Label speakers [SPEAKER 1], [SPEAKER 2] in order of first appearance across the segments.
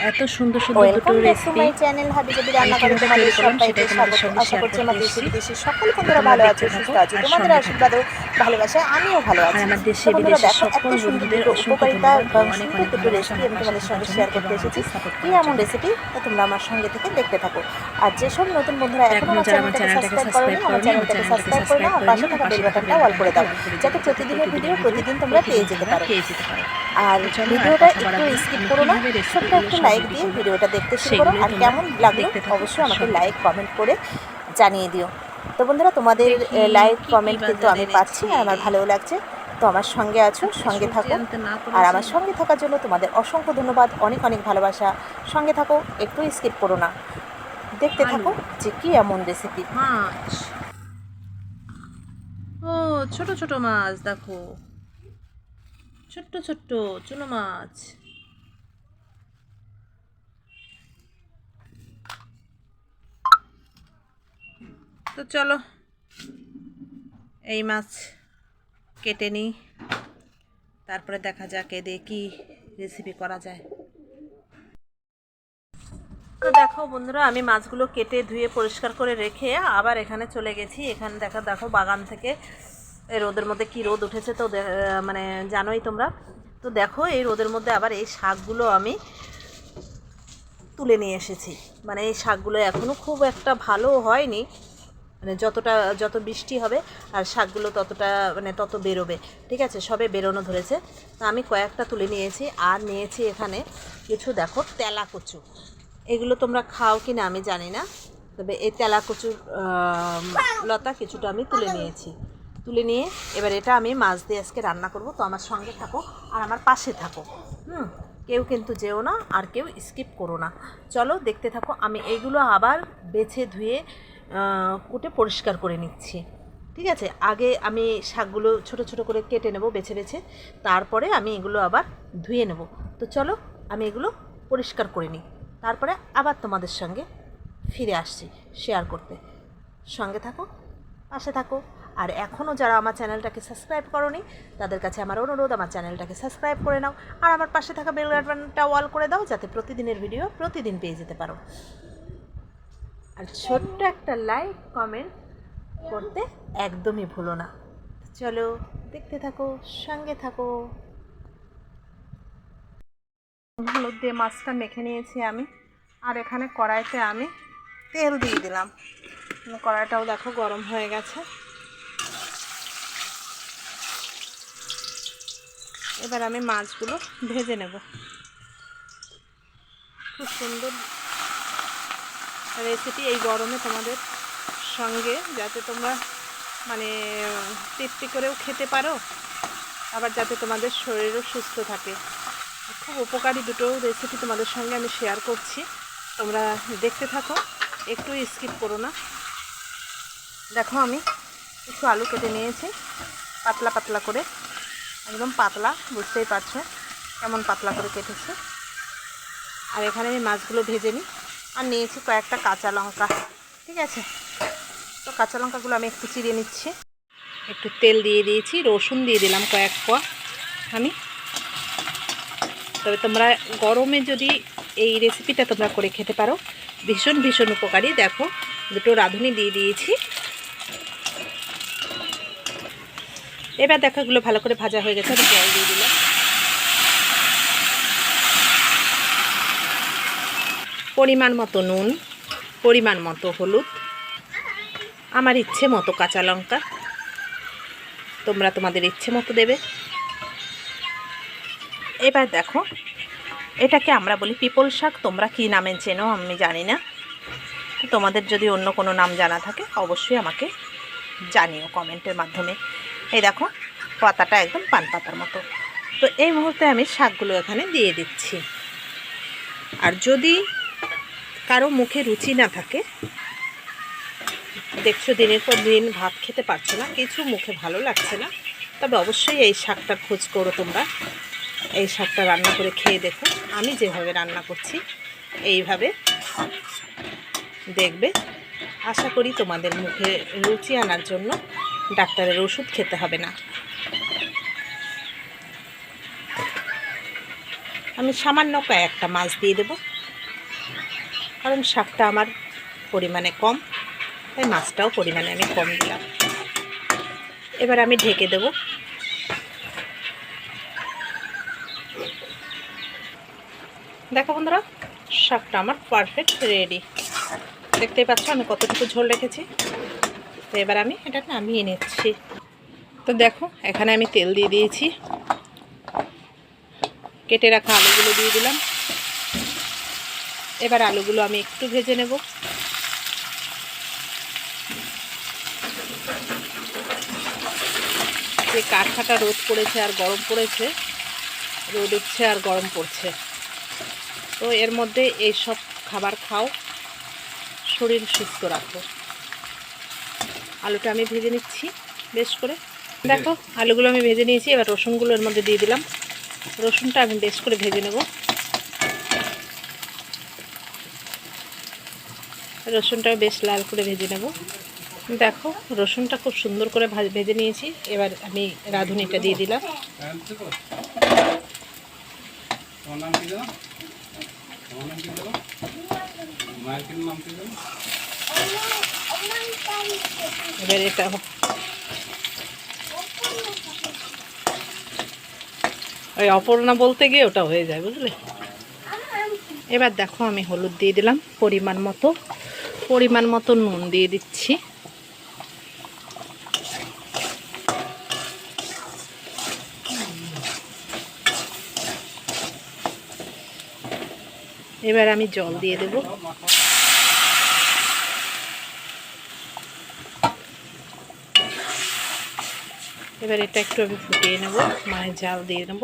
[SPEAKER 1] এত সুন্দর সুন্দর দুটো রেসিপি
[SPEAKER 2] চ্যানেল হাবি যদি রান্না করে
[SPEAKER 1] কীভাবে
[SPEAKER 2] তোমাদের সবাইকে স্বাগত। আশা করছি আমার
[SPEAKER 1] করতে
[SPEAKER 2] দেশে। বিদেশে সকল বন্ধুরা
[SPEAKER 1] তোমরা
[SPEAKER 2] ভালো আছো সুস্থ আছো তোমাদের
[SPEAKER 1] সঙ্গে
[SPEAKER 2] ভালোবাসায় আমিও ভালো আছি।
[SPEAKER 1] আমার দেশে বিদেশে সকল বন্ধুদের
[SPEAKER 2] দুটো উপকারিতা
[SPEAKER 1] অনেক
[SPEAKER 2] সুন্দর দুটো রেসিপি আমি তোমাদের সঙ্গে শেয়ার করতে এসেছি। কি এমন রেসিপি তা তোমরা আমার সঙ্গে থেকে দেখতে থাকো। আর যেসব নতুন বন্ধুরা
[SPEAKER 1] এখনও
[SPEAKER 2] আমার চ্যানেলটাকে সাবস্ক্রাইব করোনি আমার চ্যানেলটাকে সাবস্ক্রাইব করে নাও পাশে থাকা বেল বাটনটা অল করে দাও। যাতে প্রতিদিনের ভিডিও প্রতিদিন তোমরা পেয়ে যেতে পারো। আর ভিডিওটা একটু স্কিপ করো না ছোট্ট একটা লাইক দিয়ে ভিডিওটা দেখতে শুরু করো। আর কেমন লাগল অবশ্যই আমাকে লাইক কমেন্ট করে জানিয়ে দিও। তো বন্ধুরা তোমাদের লাইক কমেন্ট কিন্তু আমি পাচ্ছি আর আমার। ভালোও লাগছে। তো আমার সঙ্গে আছো সঙ্গে থাকো। আর আমার সঙ্গে থাকার জন্য তোমাদের অসংখ্য ধন্যবাদ অনেক অনেক ভালোবাসা। সঙ্গে থাকো একটু স্কিপ করো না। দেখতে থাকো যে কি এমন রেসিপি
[SPEAKER 1] ও ছোট ছোট মাছ দেখো। ছোট্ট ছোট্ট চুনো মাছ। তো চলো, এই মাছ কেটে নিই। তারপরে দেখা যাক এ দিয়ে কি রেসিপি করা যায়। তো দেখো বন্ধুরা, আমি মাছগুলো কেটে ধুয়ে পরিষ্কার করে রেখে আবার এখানে চলে গেছি। এখানে দেখা, দেখো বাগান থেকে এই রোদের মধ্যে কি রোদ উঠেছে তো মানে জানোই তোমরা। তো দেখো এই রোদের মধ্যে আবার এই শাকগুলো আমি তুলে নিয়ে এসেছি। মানে এই শাকগুলো এখনও খুব একটা ভালো হয়নি। মানে যতটা, যত বৃষ্টি হবে আর শাকগুলো ততটা মানে তত বেরোবে। ঠিক আছে? সবে বেরোনো ধরেছে। তা আমি কয়েকটা তুলে নিয়েছি আর নিয়েছি এখানে কিছু, দেখো তেলা কচু এগুলো তোমরা খাও কি না আমি জানি না, তবে এই তেলা কচুর লতা কিছুটা আমি তুলে নিয়েছি। তুলে নিয়ে এবার এটা আমি মাছ দিয়ে আজকে রান্না করব। তো আমার সঙ্গে থাকো আর আমার পাশে থাকো। হুম? কেউ কিন্তু যেও না আর কেউ স্কিপ করো না। চলো দেখতে থাকো। আমি এগুলো আবার বেছে ধুয়ে কুটে পরিষ্কার করে নিচ্ছি। ঠিক আছে? আগে আমি শাকগুলো ছোট ছোট করে কেটে নেব, বেছে বেছে। তারপরে আমি এগুলো আবার ধুয়ে নেব। তো চলো, আমি এগুলো পরিষ্কার করে নিই। তারপরে আবার তোমাদের সঙ্গে ফিরে আসছি শেয়ার করতে। সঙ্গে থাকো, পাশে থাকো। আর এখনও যারা আমার চ্যানেলটাকে সাবস্ক্রাইব করনি, তাদের কাছে আমার অনুরোধ, আমার চ্যানেলটাকে সাবস্ক্রাইব করে নাও। আর আমার পাশে থাকা বেল বাটনটা অল করে দাও, যাতে প্রতিদিনের ভিডিও প্রতিদিন পেয়ে যেতে পারো। আর ছোট্ট একটা লাইক কমেন্ট করতে একদমই ভুলো না। চলো, দেখতে থাকো, সঙ্গে থাকো। হলুদ দিয়ে মাছটা মেখে নিয়েছি আমি, আর এখানে কড়াইতে আমি তেল দিয়ে দিলাম। কড়াইটাও দেখো গরম হয়ে গেছে। এবার আমি মাছগুলো ভেজে নেব। খুব সুন্দর রেসিপি এই গরমে তোমাদের সঙ্গে, যাতে তোমরা মানে তৃপ্তি করেও খেতে পারো, আবার যাতে তোমাদের শরীরও সুস্থ থাকে। খুব উপকারী দুটো রেসিপি তোমাদের সঙ্গে আমি শেয়ার করছি। তোমরা দেখতে থাকো, একটু স্কিপ করো না। দেখো আমি কিছু আলু কেটে নিয়েছি, পাতলা পাতলা করে। একদম পাতলা, বুঝতেই পারছ কেমন পাতলা করে কেটেছি। আর এখানে আমি মাছগুলো ভেজে নিই। আর নিয়েছি কয়েকটা কাঁচা লঙ্কা, ঠিক আছে? তো কাঁচা লঙ্কাগুলো আমি একটু চিড়িয়ে নিচ্ছি। একটু তেল দিয়ে দিয়েছি, রসুন দিয়ে দিলাম কয়েক কোয়া আমি। তবে তোমরা গরমে যদি এই রেসিপিটা তোমরা করে খেতে পারো, ভীষণ ভীষণ উপকারী। দেখো, দুটো রাঁধুনি দিয়ে দিয়েছি। এবার দেখো এগুলো ভালো করে ভাজা হয়ে গেছে, আমি জল দিয়ে দিলাম। পরিমাণ মতো নুন, পরিমাণ মতো হলুদ, আমার ইচ্ছে মতো কাঁচা লঙ্কা। তোমরা তোমাদের ইচ্ছে মতো দেবে। এবার দেখো, এটাকে আমরা বলি পিপল শাক। তোমরা কী নামে চেনো আমি জানি না। তোমাদের যদি অন্য কোনো নাম জানা থাকে, অবশ্যই আমাকে জানিও কমেন্টের মাধ্যমে। এই দেখো, পাতাটা একদম পান পাতার মতো। তো এই মুহূর্তে আমি শাকগুলো এখানে দিয়ে দিচ্ছি। আর যদি কারও মুখে রুচি না থাকে। দেখছ দিনের পর দিন ভাত খেতে পারছ না, কিছু মুখে ভালো লাগছে না। তবে অবশ্যই এই শাকটার খোঁজ করো তোমরা। এই শাকটা রান্না করে খেয়ে দেখো। আমি যেভাবে রান্না করছি, এইভাবে দেখবে। আশা করি তোমাদের মুখে রুচি আনার জন্য ডাক্তারের ওষুধ খেতে হবে না। আমি সামান্য কয়েকটা মাছ দিয়ে দেবো। কারণ শাকটা আমার পরিমাণে কম, তাই মাছটাও পরিমাণে আমি কম দিলাম। এবার আমি ঢেকে দেবো। দেখো বন্ধুরা, শাকটা আমার পারফেক্ট রেডি দেখতেই পাচ্ছ আমি কতটুকু ঝোল রেখেছি। তো এবার আমি এটা নামিয়ে নিচ্ছি। তো দেখো, এখানে আমি তেল দিয়ে দিয়েছি। কেটে রাখা আলুগুলো দিয়ে দিলাম। এবার আলুগুলো আমি একটু ভেজে নেব। যে কাঠফাটা রোদ পড়েছে আর গরম পড়েছে, রোদ উঠছে আর গরম পড়ছে। তো এর মধ্যে এই সব খাবার খাও, শরীর সুস্থ রাখো। আলুটা আমি ভেজে নিচ্ছি বেশ করে। দেখো, আলুগুলো আমি ভেজে নিয়েছি, এবার রসুনগুলো এর মধ্যে দিয়ে দিলাম। রসুনটা আমি বেশ করে ভেজে নেব। রসুনটা বেশ লাল করে ভেজে নেব। দেখো, রসুনটা খুব সুন্দর করে ভাজ- নিয়েছি। এবার আমি রাঁধুনিটা দিয়ে দিলাম। এবার এটা ওই অপর্ণা বলতে গিয়ে ওটা হয়ে যায়, বুঝলে? এবার দেখো, আমি হলুদ দিয়ে দিলাম পরিমাণ মতো। পরিমাণ মতো নুন দিয়ে দিচ্ছি। এবার আমি জল দিয়ে দেবো। এবার এটা একটু আমি ফুটিয়ে নেব মানে জাল দিয়ে নেব।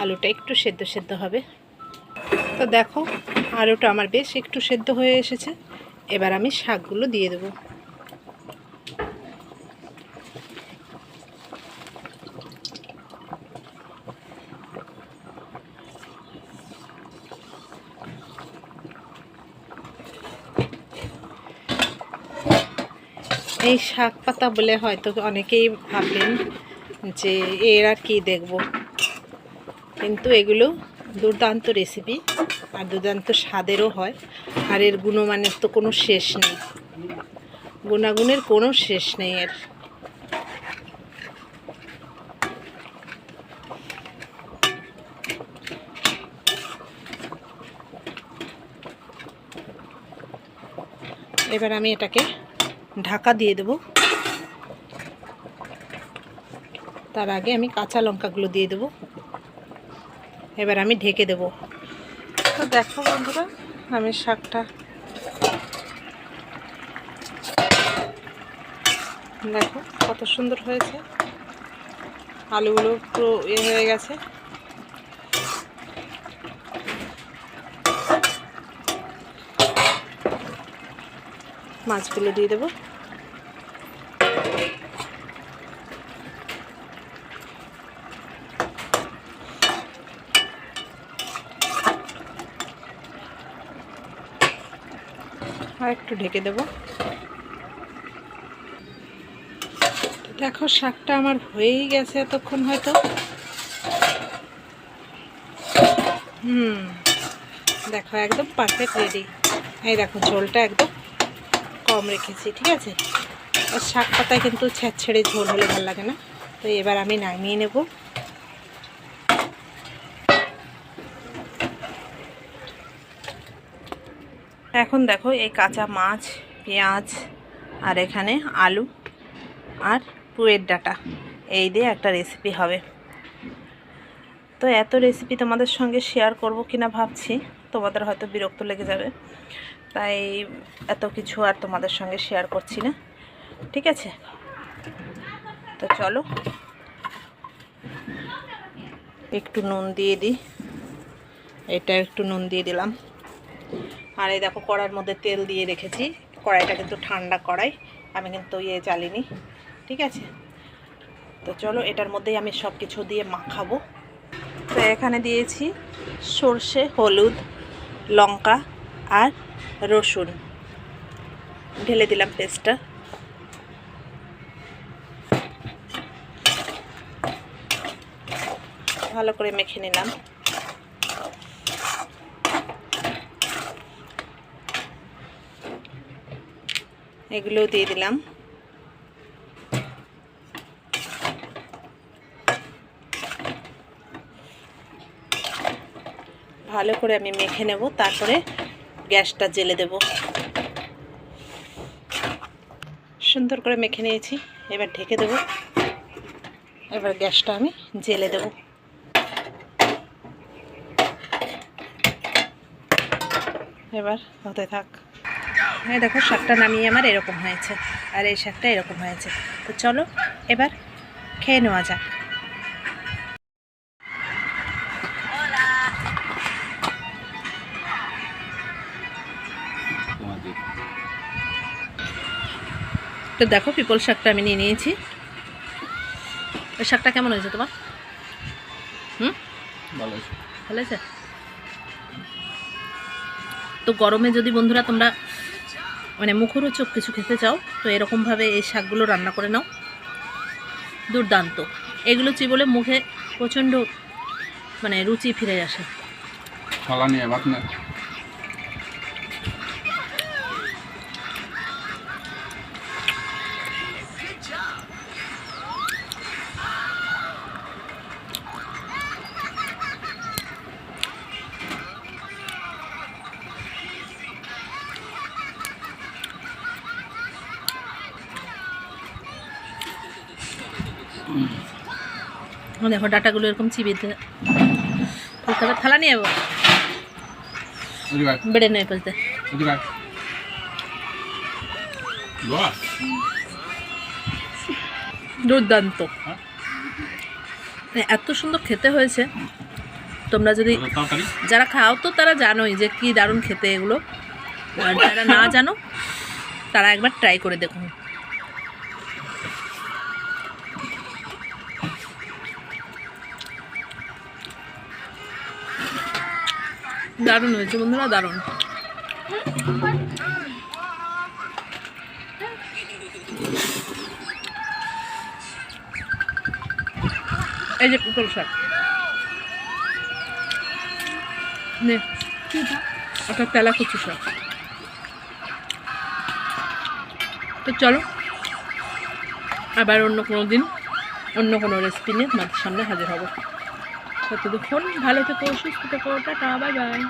[SPEAKER 1] আলুটা একটু সেদ্ধ সেদ্ধ হবে। তো দেখো, আলুটা আমার বেশ একটু সেদ্ধ হয়ে এসেছে। এবার আমি শাকগুলো দিয়ে দেবো। এই শাক পাতা বলে হয়তো অনেকেই ভাবলেন যে এর আর কি দেখব। কিন্তু এগুলো দুর্দান্ত রেসিপি আর দুর্দান্ত স্বাদেরও হয়। আর এর গুণমানের তো কোনো শেষ নেই। গুণাগুণের কোনো শেষ নেই এর। এবার আমি এটাকে ঢাকা দিয়ে দেব। তার আগে আমি কাঁচা লঙ্কাগুলো দিয়ে দেব। এবার আমি ঢেকে দেব। তো দেখো বন্ধুরা, আমি শাকটা দেখো কত সুন্দর হয়েছে। আলুগুলো পুরো ইয়ে হয়ে গেছে। মাছগুলো দিয়ে দেবো। আর একটু ঢেকে দেবো। দেখো, শাকটা আমার হয়েই গেছে এতক্ষণ হয়তো। হুম, দেখো, একদম পারফেক্ট রেডি এই দেখো, ঝোলটা একদম কম রেখেছি, ঠিক আছে? আর শাক পাতায় কিন্তু ছেড়ে ঝোল হলে ভালো লাগে না। তো এবার আমি নামিয়ে নেব। এখন দেখো এই কাঁচা মাছ, পেঁয়াজ আর এখানে আলু আর পুয়ের ডাটা। এই দিয়ে একটা রেসিপি হবে। তো এত রেসিপি তোমাদের সঙ্গে শেয়ার করব কিনা ভাবছি, তোমাদের হয়তো বিরক্ত লেগে যাবে। তাই এত কিছু আর তোমাদের সঙ্গে শেয়ার করছি না। ঠিক আছে? তো চলো। একটু নুন দিয়ে দিই। এটা একটু নুন দিয়ে দিলাম। আর এই দেখো কড়ার মধ্যে তেল দিয়ে রেখেছি। কড়াইটা কিন্তু ঠান্ডা কড়াই। আমি কিন্তু ইয়ে জ্বালিনি। ঠিক আছে? তো চলো, এটার মধ্যেই আমি সব কিছু দিয়ে মাখাবো। তো এখানে দিয়েছি সর্ষে, হলুদ, লঙ্কা আর রসুন। ঢেলে দিলাম পেস্টটা। ভালো করে মেখে নিলাম।
[SPEAKER 2] এগুলোও দিয়ে দিলাম। ভালো করে আমি মেখে নেব, তারপরে গ্যাসটা জেলে দেব। সুন্দর করে মেখে নিয়েছি, এবার ঢেকে দেব। এবার গ্যাসটা আমি জেলে দেব। এবার হতে থাক। এই দেখো শাকটা নামিয়ে আমার এরকম হয়েছে আর এই শাকটা এরকম হয়েছে। তো চলো এবার খেয়ে নেওয়া যাক।
[SPEAKER 1] তো দেখো পিপল শাকটা আমি নিয়ে নিয়েছি। ওই শাকটা কেমন হয়েছে তোমার? হুম?
[SPEAKER 3] ভালো আছে
[SPEAKER 1] ভালো হয়েছে? তো গরমে যদি বন্ধুরা তোমরা মানে মুখরোচক কিছু খেতে চাও, তো এরকমভাবে এই শাকগুলো রান্না করে নাও। দুর্দান্ত। এগুলো চিবলে মুখে প্রচণ্ড মানে রুচি ফিরে আসে। দেখো ডাটাগুলো এরকম চিবিয়ে থালা নিয়ে যাব বেড়ে নিয়ে ফেলতে। দুর্দান্ত।
[SPEAKER 3] হ্যাঁ?
[SPEAKER 1] মানে এত সুন্দর খেতে হয়েছে। তোমরা যদি যারা খাও তো তারা জানোই যে কি দারুণ খেতে এগুলো। আর যারা না জানো তারা একবার ট্রাই করে দেখুন দারুণ হয়েছে বন্ধুরা, দারুণ। এই যে পুতুল শাক। নে তেলা কচু শাক। তো চলো, আবার অন্য কোনো দিন, অন্য কোনো রেসিপি নিয়ে তোমাদের সামনে হাজির হব। ততক্ষণ ভালো থেকো সুস্থ থেকো টাটা বাই বাই।